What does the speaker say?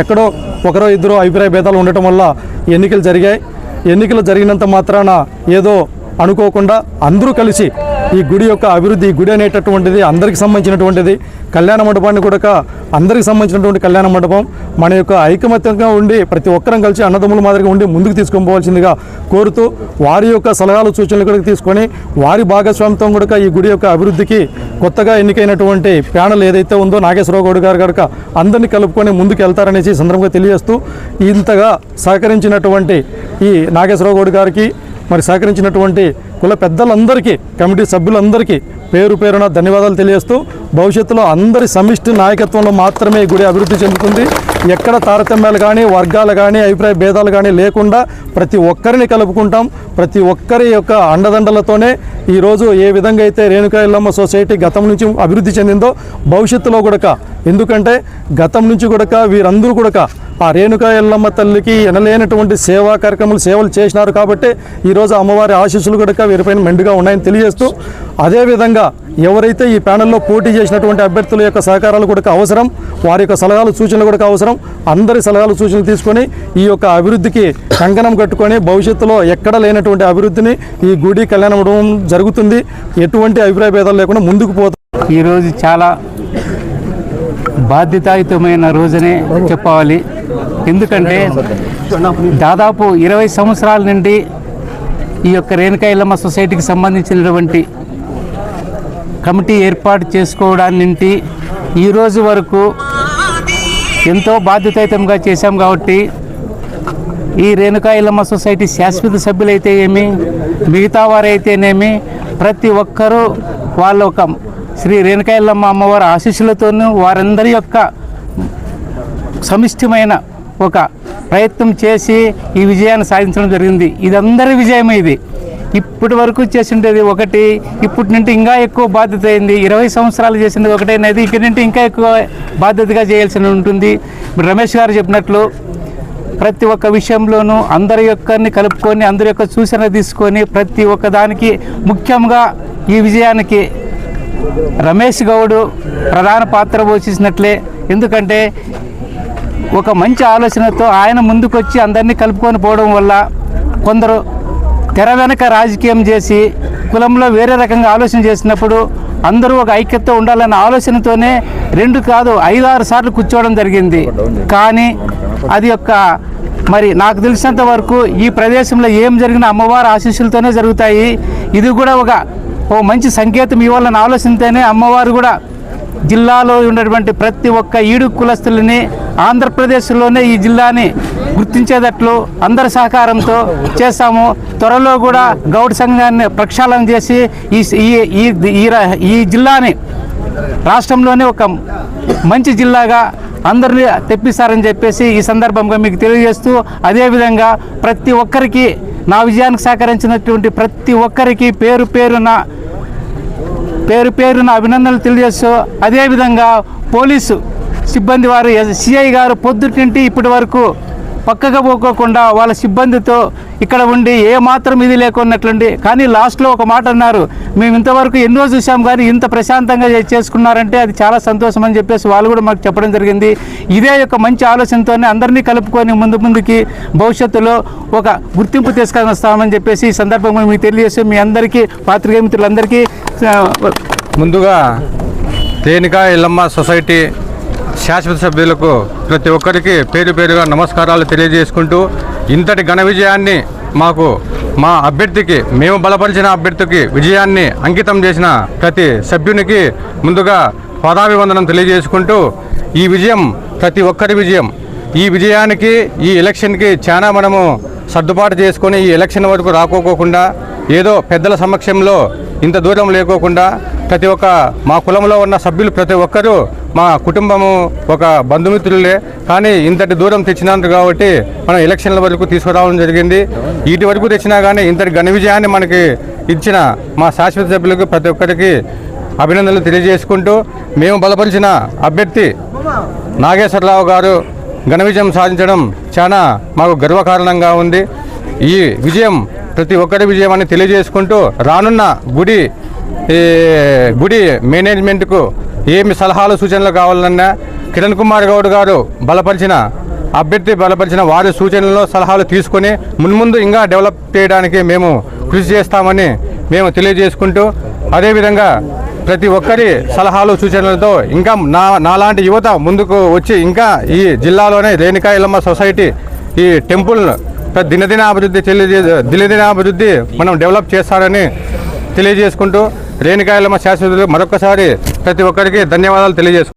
ఎక్కడో ఒకరో ఇద్దరు అభిప్రాయ భేదాలు ఉండటం వల్ల ఎన్నికలు జరిగాయి. ఎన్నికలు జరిగినంత మాత్రాన ఏదో అనుకోకుండా అందరూ కలిసి ఈ గుడి యొక్క అభివృద్ధి గుడి అనేటటువంటిది అందరికి సంబంధించినటువంటిది కళ్యాణ మండపాన్ని కూడా అందరికి సంబంధించినటువంటి కళ్యాణ మండపం మన యొక్క ఐకమత్యంగా ఉండి ప్రతి ఒక్కరం కలిసి అన్నదమ్ముల మాదిరిగా ఉండి ముందుకు తీసుకొని పోవాల్సిందిగా కోరుతూ వారి యొక్క సలహాలు సూచనలు కూడా తీసుకొని వారి భాగస్వామ్యంతో కూడా ఈ గుడి యొక్క అభివృద్ధికి కొత్తగా ఎన్నికైనటువంటి ప్యానల్ ఏదైతే ఉందో నాగేశ్వరరావు గౌడ్ గారు కనుక అందరినీ కలుపుకొని ముందుకు వెళ్తారనేసి సందర్భంగా తెలియజేస్తూ ఇంతగా సహకరించినటువంటి ఈ నాగేశ్వరరావు గౌడ్ గారికి మరి సహకరించినటువంటి కుల పెద్దలందరికీ కమిటీ సభ్యులందరికీ పేరు పేరున ధన్యవాదాలు తెలియజేస్తూ భవిష్యత్తులో అందరి సమిష్టి నాయకత్వంలో మాత్రమే గుడి అభివృద్ధి చెందుతుంది. ఎక్కడ తారతమ్యాలు కానీ వర్గాలు కానీ అభిప్రాయ భేదాలు కానీ లేకుండా ప్రతి ఒక్కరిని కలుపుకుంటాం. ప్రతి ఒక్కరి యొక్క అండదండలతోనే ఈరోజు ఏ విధంగా అయితే రేణుకా ఇల్లమ్మ సొసైటీ గతం నుంచి అభివృద్ధి చెందిందో భవిష్యత్తులో కూడా ఎందుకంటే గతం నుంచి కూడా వీరందరూ కూడా ఆ రేణుకా ఎల్లమ్మ తల్లికి ఎనలేనటువంటి సేవా కార్యక్రమాలు సేవలు చేసినారు కాబట్టి ఈరోజు అమ్మవారి ఆశీస్సులు కూడా వీరిపైన మెండుగా ఉన్నాయని తెలియజేస్తూ అదేవిధంగా ఎవరైతే ఈ ప్యానెల్లో పోటీ చేసినటువంటి అభ్యర్థుల యొక్క సహకారాలు కూడా అవసరం వారి యొక్క సలహాలు సూచనలు కూడా అవసరం అందరి సలహాలు సూచనలు తీసుకొని ఈ యొక్క అభివృద్ధికి కంకణం కట్టుకొని భవిష్యత్తులో ఎక్కడ లేనటువంటి అభివృద్ధిని ఈ గుడి కళ్యాణ జరుగుతుంది. ఎటువంటి అభిప్రాయ భేదాలు లేకుండా ముందుకు పోతాం ఈరోజు చాలా బాధ్యతాయుతమైన రోజునే చెప్పాలి. ఎందుకంటే దాదాపు ఇరవై సంవత్సరాల నుండి ఈ యొక్క రేణుకా ఇల్లమ్మ సొసైటీకి సంబంధించినటువంటి కమిటీ ఏర్పాటు చేసుకోవడాన్ని ఈరోజు వరకు ఎంతో బాధ్యతాయుతంగా చేశాం కాబట్టి ఈ రేణుకా ఇల్లమ్మ సొసైటీ శాశ్వత సభ్యులైతే ఏమి మిగతా వారైతేనేమి ప్రతి ఒక్కరూ వాళ్ళ ఒక శ్రీ రేణుకా ఇల్లమ్మ అమ్మవారి ఆశీస్సులతోనూ వారందరి యొక్క సమిష్టిమైన ఒక ప్రయత్నం చేసి ఈ విజయాన్ని సాధించడం జరిగింది. ఇది అందరి విజయమే ఇది. ఇప్పటి వరకు చేసిండేది ఒకటి ఇప్పటి నుండి ఇంకా ఎక్కువ బాధ్యత అయింది. ఇరవై సంవత్సరాలు చేసింది ఒకటైనది ఇక్కడి నుండి ఇంకా ఎక్కువ బాధ్యతగా చేయాల్సి ఉంటుంది. రమేష్ గారు చెప్పినట్లు ప్రతి ఒక్క విషయంలోనూ అందరి యొక్కని కలుపుకొని అందరి యొక్క సూచన తీసుకొని ప్రతి ఒక్క దానికి ముఖ్యంగా ఈ విజయానికి రమేష్ గౌడ్ ప్రధాన పాత్ర పోషించినట్లే. ఎందుకంటే ఒక మంచి ఆలోచనతో ఆయన ముందుకొచ్చి అందరినీ కలుపుకొని పోవడం వల్ల కొందరు తెర వెనక రాజకీయం చేసి కులంలో వేరే రకంగా ఆలోచన చేసినప్పుడు అందరూ ఒక ఐక్యతతో ఉండాలన్న ఆలోచనతోనే రెండు కాదు ఐదు ఆరు సార్లు కూర్చోవడం జరిగింది. కానీ అది యొక్క మరి నాకు తెలిసినంత వరకు ఈ ప్రదేశంలో ఏం జరిగినా అమ్మవారి ఆశీస్సులతోనే జరుగుతాయి. ఇది కూడా ఒక ఓ మంచి సంకేతం ఇవ్వాలన్న ఆలోచనతోనే అమ్మవారు కూడా జిల్లాలో ఉన్నటువంటి ప్రతి ఒక్క ఈడు కులస్తులని ఆంధ్రప్రదేశ్లోనే ఈ జిల్లాని గుర్తించేటట్లు అందరి సహకారంతో చేస్తాము త్వరలో కూడా గౌడ్ సంఘాన్ని ప్రక్షాళన చేసి ఈ ఈ- ఈ ఈ రా- ఈ జిల్లాని రాష్ట్రంలోనే ఒక మంచి జిల్లాగా అందరినీ తెప్పిస్తారని చెప్పేసి ఈ సందర్భంగా మీకు తెలియజేస్తూ అదేవిధంగా ప్రతి ఒక్కరికి నా విజయానికి సహకరించినటువంటి ప్రతి ఒక్కరికి పేరు పేరున పేరు పేరున అభినందనలు తెలియజేస్తూ అదేవిధంగా పోలీసు సిబ్బంది వారు సిఐ గారు పొద్దుటింటి ఇప్పటి వరకు పక్కగా పోకోకుండా వాళ్ళ సిబ్బందితో ఇక్కడ ఉండి ఏ మాత్రం ఇది లేకున్నట్లుండి. కానీ లాస్ట్లో ఒక మాట అన్నారు మేము ఇంతవరకు ఎన్నో చూసాం కానీ ఇంత ప్రశాంతంగా చేసుకున్నారంటే అది చాలా సంతోషం అని చెప్పేసి వాళ్ళు కూడా మాకు చెప్పడం జరిగింది. ఇదే యొక్క మంచి ఆలోచనతోనే అందరినీ కలుపుకొని ముందు ముందుకి భవిష్యత్తులో ఒక గుర్తింపు తీసుకొని వస్తామని చెప్పేసి ఈ సందర్భంగా మీకు తెలియజేసి మీ అందరికీ పాత్రికేయ మిత్రులందరికీ ముందుగా రేణుకా ఇల్లమ్మ సొసైటీ శాశ్వత సభ్యులకు ప్రతి ఒక్కరికి పేరు పేరుగా నమస్కారాలు తెలియజేసుకుంటూ ఇంతటి ఘన విజయాన్ని మాకు మా అభ్యర్థికి మేము బలపరిచిన అభ్యర్థికి విజయాన్ని అంకితం చేసిన ప్రతి సభ్యునికి ముందుగా పదాభివందనం తెలియజేసుకుంటూ ఈ విజయం ప్రతి ఒక్కరి విజయం. ఈ విజయానికి ఈ ఎలక్షన్కి చాలా మనము సర్దుబాటు చేసుకొని ఈ ఎలక్షన్ వరకు రాకోకోకుండా ఏదో పెద్దల సమక్షంలో ఇంత దూరం లేకోకుండా ప్రతి ఒక్క మా కులంలో ఉన్న సభ్యులు ప్రతి ఒక్కరూ మా కుటుంబము ఒక బంధుమిత్రులే. కానీ ఇంతటి దూరం తెచ్చినారు కాబట్టి మనం ఎలక్షన్ల వరకు తీసుకురావడం జరిగింది. ఇటు వరకు తెచ్చినా కానీ ఇంతటి ఘన విజయాన్ని మనకి ఇచ్చిన మా శాశ్వత సభ్యులకు ప్రతి ఒక్కరికి అభినందనలు తెలియజేసుకుంటూ మేము బలపరిచిన అభ్యర్థి నాగేశ్వరరావు గారు ఘన విజయం సాధించడం చాలా మాకు గర్వకారణంగా ఉంది. ఈ విజయం ప్రతి ఒక్కరి విజయం అని తెలియజేసుకుంటూ రానున్న గుడి ఈ గుడి మేనేజ్మెంట్కు ఏమి సలహాలు సూచనలు కావాలన్నా కిరణ్ కుమార్ గౌడ్ గారు బలపరిచిన అభ్యర్థి బలపరిచిన వారి సూచనలు సలహాలు తీసుకొని మున్ముందు ఇంకా డెవలప్ చేయడానికి మేము కృషి చేస్తామని మేము తెలియజేసుకుంటూ అదేవిధంగా ప్రతి ఒక్కరి సలహాలు సూచనలతో ఇంకా నా నాలాంటి యువత ముందుకు వచ్చి ఇంకా ఈ జిల్లాలోనే రేణుకా ఇల్లమ్మ సొసైటీ ఈ టెంపుల్ దినదిన అభివృద్ధి తెలియజే దినదిన అభివృద్ధి మనం డెవలప్ చేస్తారని తెలియజేసుకుంటూ రేణుకాయలమ్మ శాశ్వతులు మరొకసారి ప్రతి ఒక్కరికి ధన్యవాదాలు తెలియజేసుకుంటాం